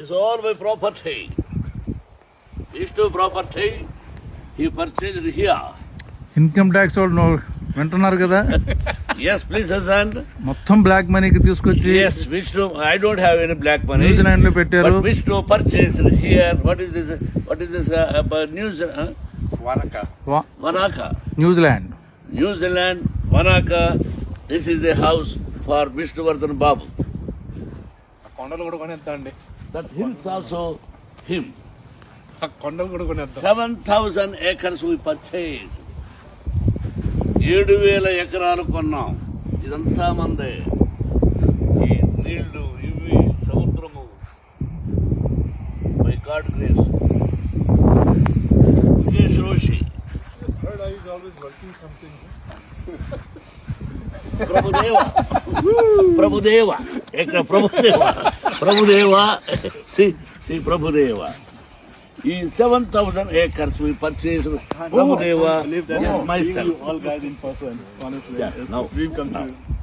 It's all my property. Vishnu property, he purchased here. Income tax వాళ్ళు నో- వింటున్నారు కదా Yes, please, Hassan. మొత్తం బ్లాక్ మనీకి తీసుకొచ్చి Yes, Vishnu, I don't have any black money. న్యూజిలాండ్లో పెట్టారు But Vishnu purchased here. What is this? What is this? Uh, uh, New Zealand, huh? వా- Wanaka. New Zealand New Zealand, Wanaka. This is the house for Vishnuvardhan Babu. ఆ కొండలు కూడా అండి That hills also him. ఆ కొండలు కూడా కొనేద్దాం. Seven thousand acres we purchase ఏడు వేల ఎకరాలు కొన్నాం. ఇదంతా మందే. ఈ నీళ్ళు ఇవి సముద్రము. My god grace Mukesh Roshi. Prabhudeva Prabhudeva ఇక్కడ ప్రభుదేవ ప్రభుదేవ శ్రీ శ్రీ ప్రభుదేవ ఈ seven thousand acres we purchase Prabhudeva my all guys in person, honestly. Yeah, It's now, dream come now. true.